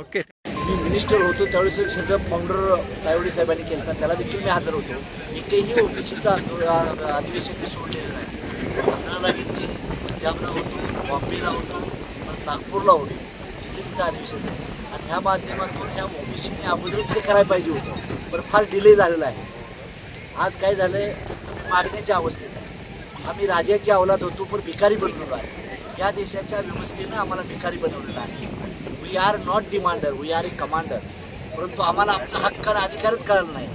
Okay. मी minister होतो त्यावेळेस ह्याचं फाउंडर तायवडे साहेबांनी केलं त्याला देखील मी हजर होतो. एकही ओबीसीचा अधिवेशन मी सोडलेलं नाही. आंध्राला घेतली पंजाबला होतो बॉम्बेला होतो नागपूरला होतो. तिथे तिथं अधिवेशन आणि ह्या माध्यमातून ह्या ओबीसीने अगोदरच हे करायला पाहिजे होतं. पण फार डिले झालेला आहे. आज काय झालं आहे मागण्याच्या अवस्थेत आहे. आम्ही राजाची अवलाद होतो पण भिकारी बनलेलो आहे. या देशाच्या व्यवस्थेनं आम्हाला भिकारी बनवलेला आहे. We are not demander we are a commander परंतु आम्हाला आमचा हक्क आणि अधिकारच कळला नाही.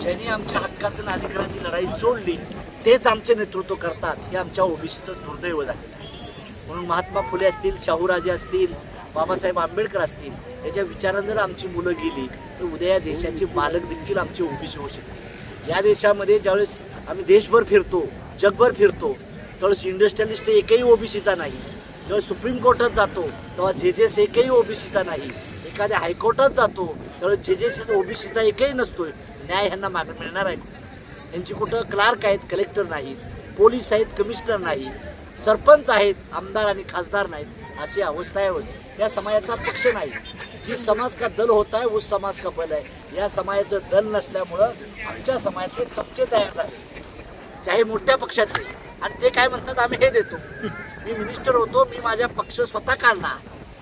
ज्यांनी आमच्या हक्काचं आणि अधिकाराची लढाई सोडली तेच आमचे नेतृत्व करतात हे आमच्या ओबीसीचं दुर्दैव झालेलं आहे म्हणून महात्मा फुले असतील शाहूराजे असतील बाबासाहेब आंबेडकर असतील याच्या विचारानं जर आमची मुलं गेली तर उद्या या देशाचे मालक देखील आमचे ओबीसी होऊ शकते. या देशामध्ये ज्यावेळेस आम्ही देशभर फिरतो जगभर फिरतो त्यावेळेस इंडस्ट्रियलिस्ट एकही ओबीसीचा नाही जेव्हा सुप्रीम कोर्टात जातो तेव्हा जे जे एस एकही ओबीसीचा नाही एखाद्या हायकोर्टात जातो त्यावेळेस जे जेजेस ओबीसीचा एकही नसतोय न्याय ह्यांना माग मिळणार आहे. यांची कुठं क्लार्क आहेत कलेक्टर नाहीत पोलीस आहेत कमिशनर नाही सरपंच आहेत आमदार आणि खासदार नाहीत अशी अवस्था आहे. या समाजाचा पक्ष नाही. जी समाज का दल होता है उस समाज का बल आहे. या समाजाचं दल नसल्यामुळं आमच्या समाजातले चपचे तयार झाले. चाहे मोठ्या पक्षातले आणि ते काय म्हणतात आम्ही हे देतो. मी मिनिस्टर होतो मी माझ्या पक्ष स्वतः काढला.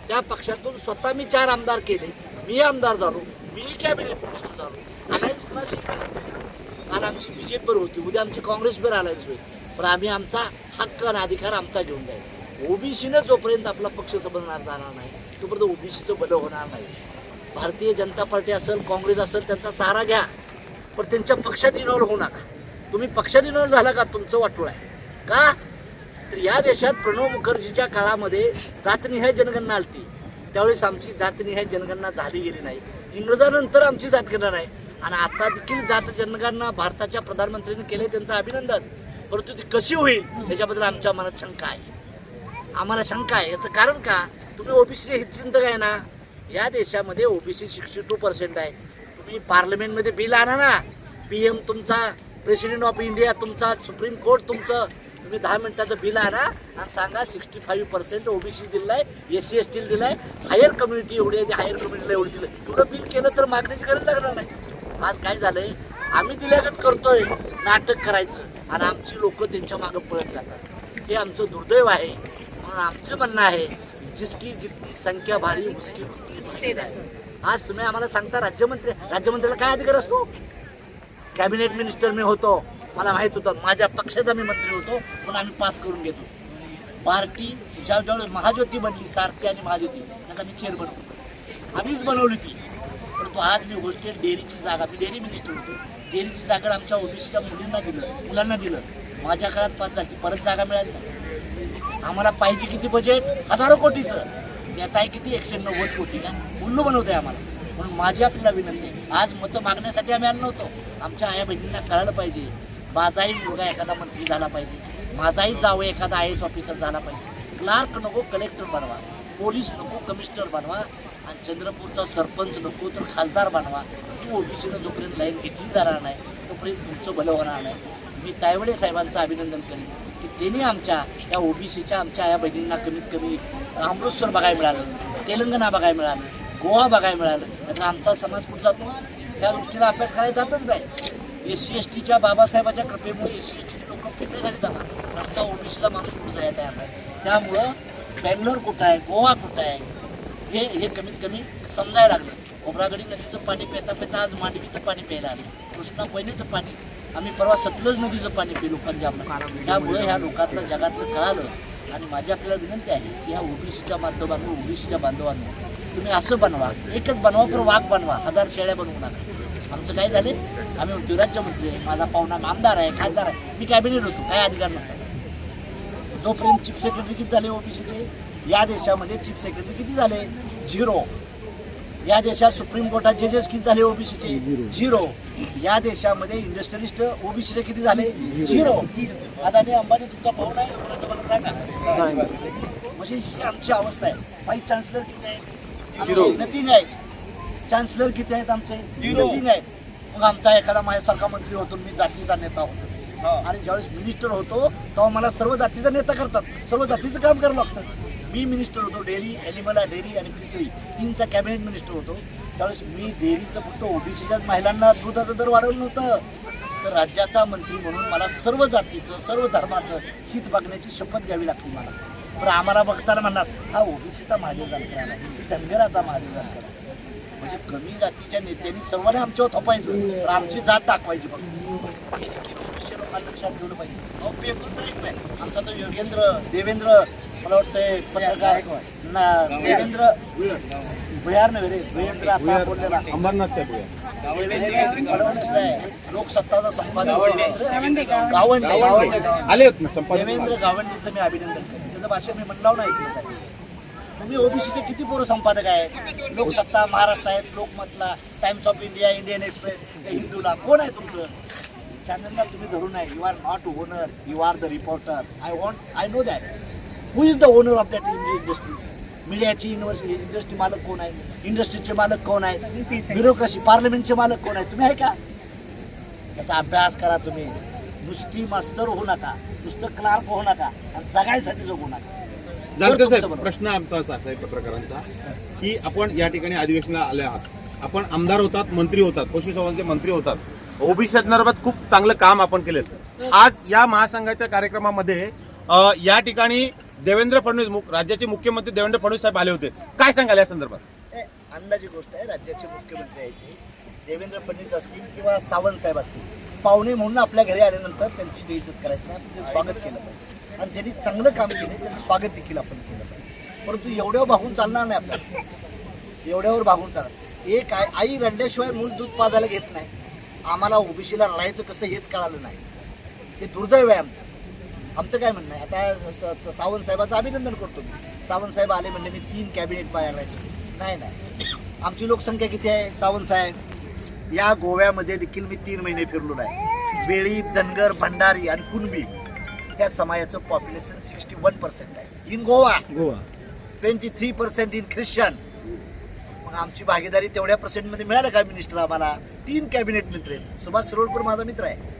त्या पक्षातून स्वतः मी चार आमदार केले. मी आमदार झालो मी कॅबिनेट मिनिस्टर झालो. अलायन्स कुणाशी काल आमची बीजेपीवर होती उद्या आमची काँग्रेसवर अलायन्स होईल. पण आम्ही आमचा हक्क आणि अधिकार आमचा घेऊन जाईल. ओबीसीनं जोपर्यंत आपला पक्ष समजणार जाणार नाही तोपर्यंत ओबीसीचं बलं होणार नाही. भारतीय जनता पार्टी असेल काँग्रेस असेल त्यांचा सहारा घ्या. पण त्यांच्या पक्षात इन्व्हॉल्व होऊ नका. तुम्ही पक्षात इन्व्हॉल्व झाला का तुमचं वाटोळ आहे. का? तर या देशात प्रणव मुखर्जीच्या काळामध्ये जातनिहाय जनगणना आलती. त्यावेळेस आमची जातनिहाय जनगणना झाली गेली नाही. इंग्रजानंतर आमची जातगणना नाही आणि आता देखील जात जनगणना भारताच्या प्रधानमंत्र्यांनी केले त्यांचं अभिनंदन. परंतु ती कशी होईल याच्याबद्दल आमच्या मनात शंका आहे. आम्हाला शंका आहे. याचं कारण का? तुम्ही ओबीसीचे हितचिंतक आहे ना? या देशामध्ये ओबीसी सिक्स्टी टू पर्सेंट आहे. तुम्ही पार्लमेंटमध्ये बिल आणा ना. पी एम तुमचा प्रेसिडेंट ऑफ इंडिया तुमचा सुप्रीम कोर्ट तुमचं तुम्ही दहा मिनिटाचं बिल आणा आणि सांगा सिक्स्टी फाईव्ह पर्सेंट ओबीसी दिलं आहे एस सी एस टीला दिलं आहे हायर कम्युनिटी एवढी आहे हायर कम्युनिटीला एवढी दिलं एवढं बिल केलं तर मागण्याची गरज लागणार नाही. आज काय झालंय? आम्ही दिल्यागत करतोय नाटक करायचं आणि आमची लोक त्यांच्या मागं पळत जातात. हे आमचं दुर्दैव आहे. म्हणून आमचं म्हणणं आहे जिसकी जितकी संख्या भारी उसकी आहे आज तुम्ही आम्हाला सांगता राज्यमंत्री राज्यमंत्र्याला काय अधिकार असतो? कॅबिनेट मिनिस्टर मी होतो. मला माहीत होतं माझ्या पक्षाचा मी मंत्री होतो पण आम्ही पास करून घेतो. पार्टी ज्या ज्यावेळेस महाज्योती बनली सारथी आणि महाज्योती त्याचा मी चेअर बनवतो आम्हीच बनवली ती. परंतु आज मी होस्टेल डेअरीची जागा मी डेअरी मिनिस्टर होतो. डेअरीची जागा आमच्या ओबीसीच्या मुलींना दिलं मुलांना दिलं. माझ्या काळात पाच झाली परत जागा मिळाली. आम्हाला पाहिजे किती बजेट हजारो कोटीचं. देत आहे किती? एकशे नव्वद कोटी का? उल्लू बनवत आहे आम्हाला. म्हणून माझी आपल्याला विनंती आहे. आज मतं मागण्यासाठी आम्ही आणलो होतो. आमच्या आया बहिणींना कळायला पाहिजे. माझाही मुलगा एखादा मंत्री झाला पाहिजे. माझाही जावं एखादा आय एस ऑफिसर झाला पाहिजे. क्लार्क नको कलेक्टर बनवा. पोलीस नको कमिशनर बनवा. आणि चंद्रपूरचा सरपंच नको तर खासदार बनवा. ही ओबीसीनं जोपर्यंत लाईन घेतली जाणार नाही तोपर्यंत तुमचं भलं होणार नाही. मी तायवडे साहेबांचं अभिनंदन करेन की त्यांनी आमच्या त्या ओबीसीच्या आमच्या या बहिणींना कमीत कमी अमृतसर बघायला मिळालं तेलंगणा बघायला मिळालं गोवा बघायला मिळालं. नाहीतर आमचा समाज कुठं जातो त्या दृष्टीला अभ्यास करायला जातच नाही. एस सी एस टीच्या बाबासाहेबाच्या कृपेमुळे एस सी एस टीचे लोक फिरण्यासाठी जातात. आमचा ओबीसीला माणूस कुठं जायला तयार नाही. त्यामुळं बँगलोर कुठं आहे गोवा कुठं आहे हे हे कमीत कमी समजायला लागलं. खोबरागडी नदीचं पाणी पिता पिता आज मांडवीचं पाणी प्यायला आलं. कृष्णा कोयनेचं पाणी आम्ही परवा सतलज नदीचं पाणी पिलो पंजाबला. त्यामुळे ह्या लोकांना जगातलं कळालं. आणि माझी आपल्याला विनंती आहे की ह्या ओबीसीच्या माध्यमातून ओबीसीच्या बांधवांना तुम्ही असं बनवा. एकच बनवा पण वाघ बनवा. हजार शेळ्या बनवू नका. आमचं काय झाले? आम्ही म्हणतो राज्यमंत्री आहे माझा पाहुणा आमदार आहे खासदार आहे. मी कॅबिनेट होतो काय अधिकार नसतात. जोपर्यंत चीफ सेक्रेटरी किती झाले ओबीसीचे? या देशामध्ये चीफ सेक्रेटरी किती झाले? झिरो. या देशात सुप्रीम कोर्टात जजेस किती झाले ओबीसीचे? झिरो. या देशामध्ये इंडस्ट्रियलिस्ट ओबीसीचे किती झाले? झिरो. अदानी अंबानी तुमचा पाहुणा आहे मला सांगा. म्हणजे ही आमची अवस्था आहे. व्हाईस चान्सलर किती आहे? नथिंग आहे चान्सलर किती आहेत आमचे? नथिंग आहेत. मग आमचा एखादा माझ्यासारखा मंत्री होतो मी जातीचा नेता होतो. आणि ज्यावेळेस मिनिस्टर होतो तेव्हा मला सर्व जातीचा नेता करतात. सर्व जातीचं काम करावं लागतं. मी मिनिस्टर होतो डेअरी ॲनिमल डेअरी आणि फिशरी तीनचा कॅबिनेट मिनिस्टर होतो. त्यावेळेस मी डेअरीचं फक्त ओबीसीच्याच महिलांना दुधाचं दर वाढवलं नव्हतं. तर राज्याचा मंत्री म्हणून मला सर्व जातीचं सर्व धर्माचं हित बघण्याची शपथ घ्यावी लागते मला. पण आम्हाला बघताना म्हणणार हा ओबीसीचा महादेव जानकर नाही धनगराचा महादेव जानकर आहे. म्हणजे कमी जातीच्या नेत्यांनी सर्वांनी आमच्यावर थोपायचं. तर आमची जात दाखवायची बघ देखील ओबीसी लोकांना लक्षात ठेवलं पाहिजे. अहो पेपर तर एक नाही. आमचा तो योगेंद्र देवेंद्र मला वाटतंय पत्रकार ना देवेंद्र भुयार नव्हे रे देवेंद्र आता बोललेला. अंबरनाथ फडणवीस नाही. लोकसत्ताचा संपादक देवेंद्र गावंडे. आले देवेंद्र गावंडेचं मी अभिनंदन करतो. त्याचं भाषण मी म्हणलाव नाही. ऐकलं. तुम्ही ओबीसीचे किती पोरं संपादक आहेत? लोकसत्ता महाराष्ट्र आहेत लोकमतला Times of India Indian Express the हिंदूला कोण आहे तुमचं? चॅनलला तुम्ही धरून आहे. You are not owner you are the reporter I want I know that who is the owner of that industry मीडियाची university industry मालक कोण आहे? इंडस्ट्रीचे मालक कोण आहेत? ब्युरोक्रेसी पार्लमेंटचे मालक कोण आहेत? तुम्ही आहे का? याचा अभ्यास करा तुम्ही. नुसती मास्तर होऊ नका. नुसतं क्लार्क होऊ नका. आणि जगायसाठी जगू नका. जानकर साहेब. प्रश्न आमचा असा आहे पत्रकारांचा की आपण या ठिकाणी अधिवेशनाला आले आहात. आपण आमदार होतात मंत्री होतात पशुसंवर्धनचे मंत्री होतात. ओबीसी संदर्भात खूप चांगलं काम आपण केलेलं. आज या महासंघाच्या कार्यक्रमामध्ये या ठिकाणी देवेंद्र फडणवीस मुख- राज्याचे मुख्यमंत्री देवेंद्र फडणवीस साहेब आले होते. काय सांगाल या संदर्भात? हे अंदाजी गोष्ट आहे राज्याचे मुख्यमंत्री आहेत ते. देवेंद्र फडणवीस असतील किंवा सावंत साहेब असतील. पाहुणे म्हणून आपल्या घरी आल्यानंतर त्यांची बेइज्जत करायची नाही. स्वागत केलं पाहिजे. आणि ज्यांनी चांगलं काम केलं त्याचं स्वागत देखील आपण केलं पाहिजे. परंतु एवढ्यावर भागून चालणार नाही आपल्याला. एवढ्यावर भागून चालणार एक आई आई रडल्याशिवाय मूल दूध पाजायला घेत नाही. आम्हाला ओबीसीला रडायचं कसं हेच कळालं नाही. हे दुर्दैव आहे आमचं. आमचं काय म्हणणं आहे? आता सावंत साहेबाचं अभिनंदन करतो मी. सावंत साहेब आले म्हणजे मी तीन कॅबिनेट बाहेर राहायचे. नाही नाही. आमची लोकसंख्या किती आहे सावंत साहेब? या गोव्यामध्ये देखील मी तीन महिने फिरलो आहे बेळी धनगर भंडारी आणि कुणबी. या समाजाचं पॉप्युलेशन सिक्स्टी वन पर्सेंट आहे. In Goa Goa twenty three percent in Christian मग आमची भागीदारी तेवढ्या पर्सेंटमध्ये मिळालं का मिनिस्टर आम्हाला? तीन कॅबिनेट मित्र आहेत. सुभाष शिरोडकर माझा मित्र आहे.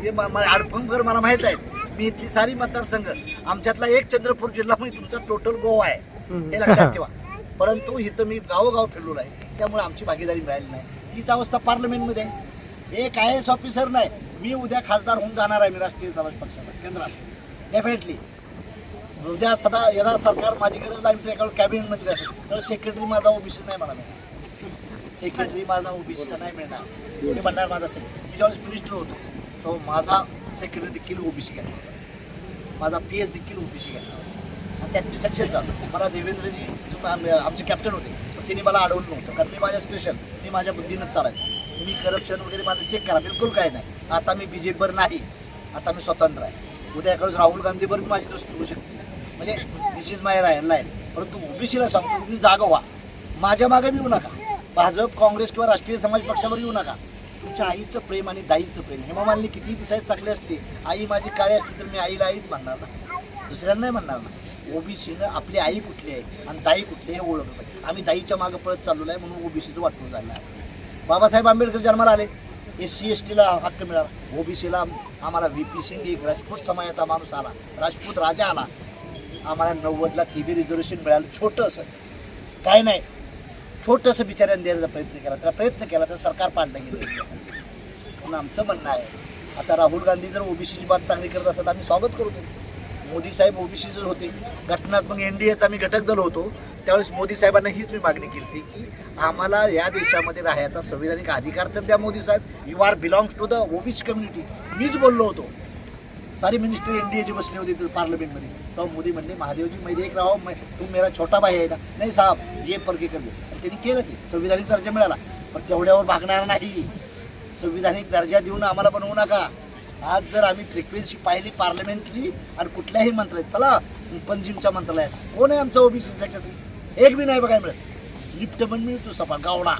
हे अडफंगर मला माहीत आहेत मी इथली सारी मतदारसंघ. आमच्यातला एक चंद्रपूर जिल्हा म्हणजे तुमचा टोटल गोवा आहे. हे लक्षात ठेवा. परंतु इथं मी गावोगाव फिरलो आहे. त्यामुळे आमची भागीदारी मिळाली नाही. तीच अवस्था पार्लमेंटमध्ये आहे. एक आय एस ऑफिसर नाही. मी उद्या खासदार होऊन जाणार आहे मी राष्ट्रीय समाज पक्षाला केंद्रात डेफिनेटली उद्या सदा यदा सरकार माझी गरज लागली त्याच्याकडे कॅबिनेट मंत्री असेल तर सेक्रेटरी माझा ओबीसी नाही मला मिळणार सेक्रेटरी माझा ओबीसीचा नाही मिळणार. मी म्हणणार माझा सेक्रेटरी मी ज्यावेळेस मिनिस्टर होतो तो माझा सेक्रेटरी देखील ओबीसी घेतला होता. माझा पी एच देखील ओबीसी घेतला होता. आणि त्यात मी सक्सेस झालो. मला देवेंद्रजी आमचे कॅप्टन होते तिने मला अडवलं नव्हतं. कारण मी माझ्या स्पेशल मी माझ्या बुद्धीनंच चालायचं. मी करप्शन वगैरे माझं चेक करा बिलकुल काय नाही. आता मी बी जे पीवर नाही आता मी स्वतंत्र आहे. उद्या राहुल गांधीवर मी माझी दोस्ती होऊ शकते. म्हणजे this is my right line परंतु ओबीसीला सांगतो तुम्ही जागा व्हा. माझ्या मागे येऊ नका. भाजप काँग्रेस किंवा राष्ट्रीय समाज पक्षावर येऊ नका. तुमच्या आईचं प्रेम आणि दाईचं प्रेम हेमा मानली किती दिसायला चांगली असली आई माझी काळी असली तर मी आईला आईच म्हणणार ना? दुसऱ्यांनाही म्हणणार ना? ओबीसीनं आपली आई कुठली आहे आणि दाई कुठली आहे हे ओळखलं पाहिजे. आम्ही दाईच्या मागं पळत चाललो आहे म्हणून ओबीसीचं वाटून झालं आहे. बाबासाहेब आंबेडकर जन्माला आले. एस सी एस टीला हक्क मिळाला. ओबीसीला आम्हाला व्ही पी सिंग एक राजपूत समाजाचा माणूस आला. राजपूत राजा आला. आम्हाला नव्वदला ती रिझर्वेशन मिळालं. छोटंसं. काय नाही. छोटंसं बिचाऱ्याने द्यायचा प्रयत्न केला. त्याला प्रयत्न केला तर सरकार पाडलं गेलं. म्हणून आमचं म्हणणं आहे. आता राहुल गांधी जर ओबीसीची बात चांगली करत असेल तर आम्ही स्वागत करू त्यांचं. मोदी साहेब ओबीसीच होते घटनात्मक एन डी एचा आम्ही घटक दल होतो त्यावेळेस मोदी साहेबांना हीच मी मागणी केली होती की आम्हाला या देशामध्ये राहायचा संविधानिक अधिकार तर द्या मोदी साहेब. You are belongs to the OBC community मीच बोललो होतो. सारे मिनिस्टर एन डी एचे बसले होते पार्लमेंटमध्ये तेव्हा मोदी म्हणले महादेवजी मैं देख राहो मै तू मेरा छोटा भाई आहे ना. नाही साहेब ये परके कर आणि त्यांनी केलं ते. संविधानिक दर्जा मिळाला. पण तेवढ्यावर भागणार नाही. संविधानिक दर्जा देऊन आम्हाला बनवू नका. आज जर आम्ही फ्रिक्वेन्सी पाहिली पार्लमेंटली आणि कुठल्याही मंत्रालयात चला पणजीमच्या मंत्रालयात कोण आहे आमचं ओबीसी सेक्रेटरी एक बी नाही बघायला मिळत. लिफ्ट म्हण मिळतो सभा गावडा.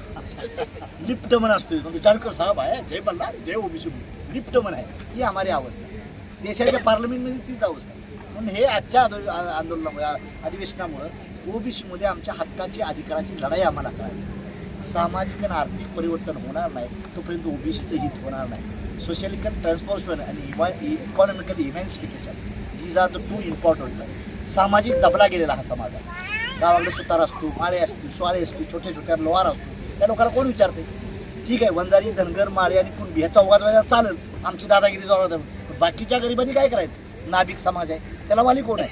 लिफ्ट म्हण असतो म्हणजे जानकर साहेब आहे जय बल्ला जय ओबीसी लिफ्ट म्हण आहे. ही आम्हाला अवस्था. आहे देशाच्या पार्लमेंटमध्ये तीच अवस्था. आहे म्हणून हे आजच्या आदो- आंदोलनामुळे अधिवेशनामुळं ओबीसीमध्ये आमच्या हक्काची अधिकाराची लढाई आम्हाला करायची सामाजिक आणि आर्थिक परिवर्तन होणार नाही तोपर्यंत ओबीसीचं हित होणार नाही. सोशलिकल ट्रान्सफॉर्मेशन आणि economical emancification these are the two important सामाजिक दबला गेलेला हा समाज आहे. गावाकडे सुतार असतो माळे असतो स्वाळे असतो छोट्या छोट्या लोहार असतो. त्या लोकांना कोण विचारते? ठीक आहे वंजारी धनगर माळे आणि कुणबी ह्या चौघात वेळा चालेल. आमची दादागिरी जोरात बाकीच्या गरिबांनी काय करायचं? नाभिक समाज आहे. त्याला वाली कोण आहे?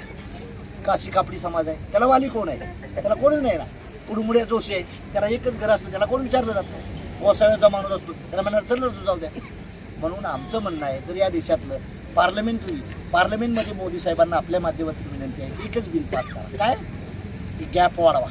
काशी कापडी समाज आहे. त्याला वाली कोण आहे? त्याला कोणी नाही ना कुडमुडे जोशी आहे. त्याला एकच घर असतं. त्याला कोण विचारलं जात नाही? गोसाव्याचा माणूस असतो. त्याला म्हणणार चल जाऊ द्या. म्हणून आमचं म्हणणं आहे जर या देशातलं पार्लमेंटरी पार्लमेंटमध्ये मोदी साहेबांना आपल्या माध्यमातून विनंती आहे की एकच बिल पास करा. काय? की गॅप वाढवा.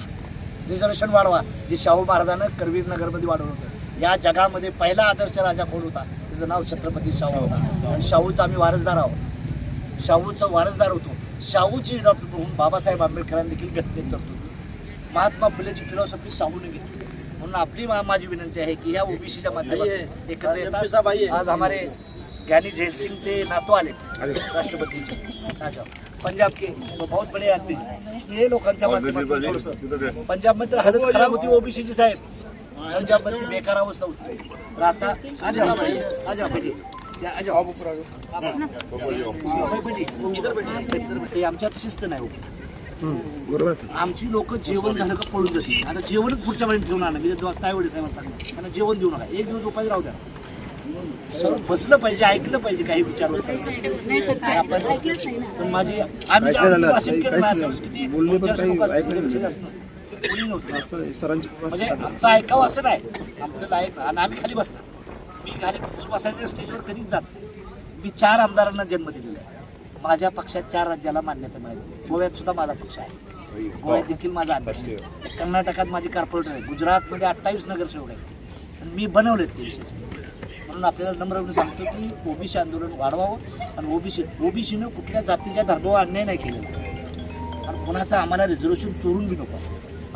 रिझर्वेशन वाढवा. जे शाहू महाराजानं करवीर नगरमध्ये वाढवलं होतं. या जगामध्ये पहिला आदर्श राजा कोण होता? त्याचं नाव छत्रपती शाहू होता. आणि शाहूचा आम्ही वारसदार आहोत. शाहूचं वारसदार होतो. शाहूची डॉक्टर म्हणून बाबासाहेब आंबेडकरांनी देखील घटनेत तरतूद मातमा फुलेची फिलॉसॉफी शाहूने घेतली. म्हणून आपली माझी विनंती आहे की या ओबीसीच्या माध्यमातून एकत्र येतात. आज हमारे ज्ञानी जैल सिंह से नातू आले. राष्ट्रपति. पंजाब के. बहुत बड़े आदमी हैं. हे लोकांच्या माध्यमातून थोडंसं. पंजाबमध्ये तर हालत खराब होती ओबीसीची साहेब. पंजाबमध्ये बेकार अवस्था होती. तर आता आज आज हे आमच्यात शिस्त नाही हो आमची लोक जेवण झालं का पळून जाते आता जेवणच पुढच्या वेळी ठेवून आणा मी काय वेळेस मला सांगणार त्यांना जेवण देऊ नका. एक दिवस उपाय राहू द्या. सर्व बसलं पाहिजे ऐकलं पाहिजे काही विचार. पण माझी आम्ही केलं किती लोकं असतील, असतं. कोणी नव्हतं. म्हणजे आमचं ऐकावं असं नाही. आमचं लाईफ आणि आम्ही खाली बसणार. मी खाली बसायच्या स्टेजवर कधीच जात नाही. मी चार आमदारांना जन्म दिलेला आहे. माझ्या पक्षात चार राज्याला मान्यता मिळाली. गोव्यात सुद्धा माझा पक्ष आहे. गोव्यात देखील माझा अध्यक्ष आहे. कर्नाटकात माझी कॉर्पोरेटर आहे. गुजरातमध्ये अठ्ठावीस नगरसेवक आहेत. आणि मी बनवलेत ते विशेष. म्हणून आपल्याला नम्रपणे सांगतो की ओबीसी आंदोलन वाढवावं आणि ओबीसी ओबीसीनं कुठल्या जातीच्या धर्मावर अन्याय नाही केलेला. आणि कोणाचं आम्हाला रिझर्वेशन चोरून बी नको.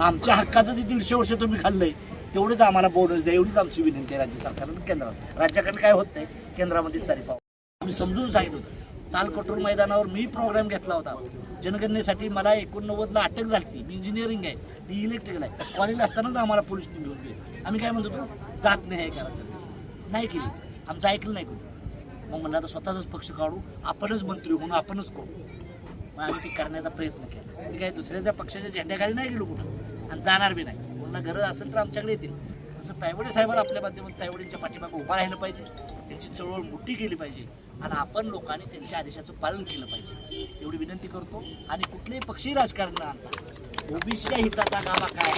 आमच्या हक्काचं जे दीडशे वर्ष तुम्ही खाल्लंय तेवढंच आम्हाला बोनस द्या. एवढीच आमची विनंती आहे राज्य सरकारनं आणि केंद्रात राज्याकडे काय होत नाही केंद्रामध्ये सारी पाव आम्ही समजून सांगितलं होतं. तालकटोर मैदानावर मी प्रोग्राम घेतला होता. जनगणनेसाठी मला एकोणनव्वदला अटक झाली मी इंजिनिअरिंग आहे. मी इलेक्ट्रिकल आहे. कॉलेजला असतानाच आम्हाला पोलिसने घेऊन गेले. आम्ही काय म्हणतो होतो? जात नाही आहे करा नाही केली. आमचं ऐकलं नाही कोणी. मग म्हणलं आता स्वतःचाच पक्ष काढू. आपणच मंत्री होऊन आपणच करू. मग आम्ही ते करण्याचा प्रयत्न केला. मी काय दुसऱ्याच्या पक्षाच्या झेंड्याखाली नाही गेलो कुठं? आणि जाणार बी नाही. मला गरज असेल तर आमच्याकडे येतील. असं तायवडे साहेबांना आपल्या माध्यमातून तायवडींच्या पाठीमागे उभा राहिलं पाहिजे. त्यांची चळवळ मोठी केली पाहिजे. आणि आपण लोकांनी त्यांच्या आदेशाचं पालन केलं पाहिजे. एवढी विनंती करतो. आणि कुठलेही पक्षी राजकारण न आणता ओबीसीच्या हिताचा गावा काय?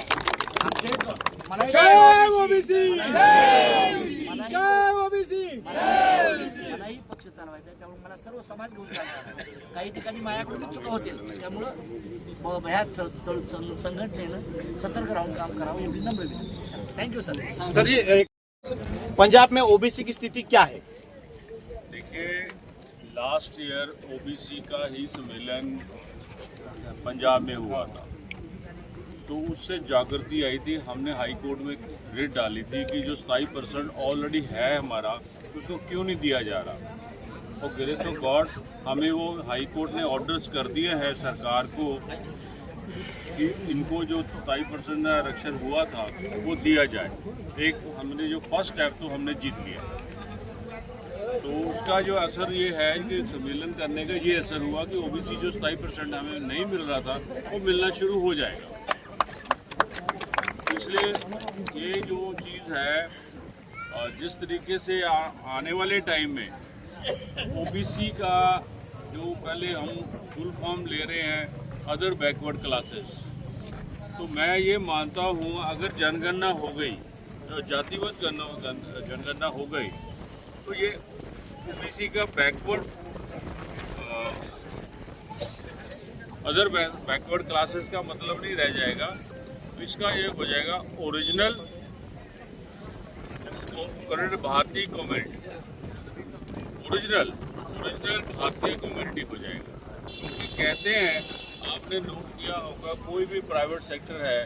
मलाही पक्ष चालवायचा आहे त्यामुळे मला सर्व समाज घेऊन. काही ठिकाणी माझ्याकडून चुका होतील त्यामुळं ह्या संघटनेनं सतर्क राहून काम करावं एवढी नम्र विनंती. Thank you sir. Sir ji Punjab में ओबीसी की स्थिति क्या है? लास्ट ईयर ओबीसी का ही सम्मेलन पंजाब में हुआ था। तो उससे जागृति आई थी। हमने हाई कोर्ट में रिट डाली थी कि जो सताई परसेंट ऑलरेडी है हमारा, उसको क्यों नहीं दिया जा रहा? और ग्रेस ऑफ़ गॉड, हमें वो हाई कोर्ट ने ऑर्डर्स कर दिए हैं सरकार को कि इनको जो सताई परसेंट आरक्षण हुआ था, वो दिया जाए। एक हमने जो फ़र्स्ट स्टेप तो हमने जीत लिया। तो उसका जो असर ये है कि सम्मेलन करने का ये असर हुआ कि ओबीसी जो सताई परसेंट हमें नहीं मिल रहा था वो मिलना शुरू हो जाएगा। इसलिए ये जो चीज़ है जिस तरीके से आ, आने वाले टाइम में ओबीसी का जो पहले हम फुल फॉर्म ले रहे हैं अदर बैकवर्ड क्लासेस तो मैं ये मानता हूँ अगर जनगणना हो गई गण- जनगणना हो गई तो ये ओबीसी का बैकवर्ड अदर बैकवर्ड क्लासेस का मतलब नहीं रह जाएगा। तो इसका ये हो जाएगा ओरिजिनल करंट भारतीय कम्युनिटी ओरिजिनल ओरिजिनल भारतीय कम्युनिटी हो जाएगा। क्योंकि कहते हैं, आपने नोट किया होगा, कोई भी प्राइवेट सेक्टर है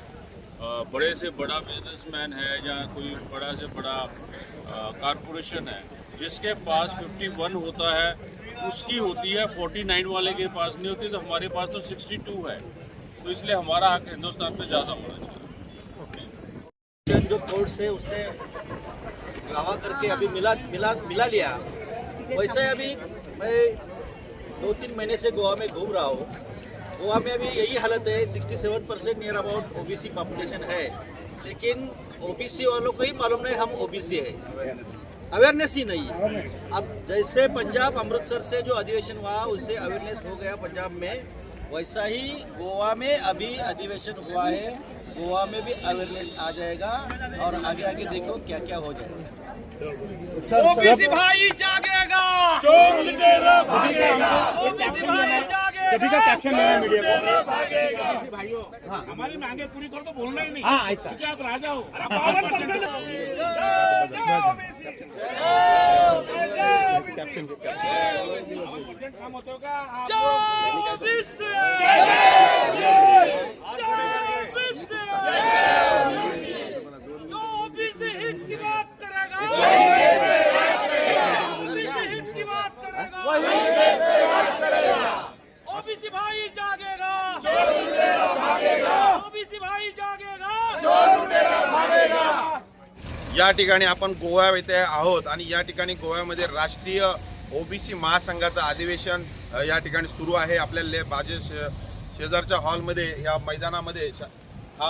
बड़े से बड़ा बिजनेसमैन है या कोई बड़ा से बड़ा कारपोरेशन है जिसके पास 51 होता है, उसकी होती है 49 वाले के पास, नहीं होती तो हमारे पास तो 62 है। तो इसलिए हमारा हक हिंदुस्तान में ज़्यादा होना चाहिए। जो कोर्ट से उसने दावा करके अभी मिला मिला मिला लिया। वैसे अभी मैं दो तीन महीने से गोवा में घूम रहा हूँ। गोवा में अभी यही हालत है 67 percent near about OBC population है। लेकिन ओबीसी वालों को ही मालूम नहीं हम ओबीसी है। अवेयरनेस ही नहीं है। अब जैसे पंजाब अमृतसर से जो अधिवेशन हुआ उससे अवेयरनेस हो गया पंजाब में। वैसा ही गोवा में अभी अधिवेशन हुआ है। गोवा में भी अवेयरनेस आ जाएगा और आगे आगे देखो क्या क्या हो जाएगा। ओबीसी भाई जागेगा। भागेगा सभी का कैप्शन लेना है मीडिया को भाइयों हमारी मांगे पूरी करो तो बोलना ही नहीं। हाँ ऐसा। क्योंकि आप राजा हो। कैप्शन काम होते होगा आप जो ओबीसी हित की बात करेगा ओबीसी हित की बात करेगा ओबीसी भाई जागेगा ओबीसी भाई जागेगा या ठिकाणी आपण गोवा येथे आहोत आणि या ठिकाणी गोव्यामध्ये राष्ट्रीय ओबीसी महासंघाचं अधिवेशन या ठिकाणी सुरू आहे. आपल्या ले बाजे शे- शेजारच्या हॉलमध्ये या मैदानामध्ये श- हा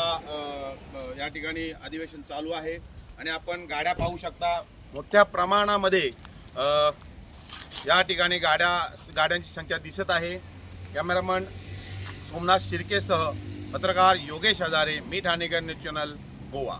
या ठिकाणी अधिवेशन चालू आहे. आणि आपण गाड्या पाहू शकता मोठ्या प्रमाणामध्ये या ठिकाणी गाड्या गाड्यांची संख्या दिसत आहे. कॅमेरामन सोमनाथ शिर्केसह पत्रकार योगेश हजारे मी ठाणेकर न्यूज चॅनल गोवा।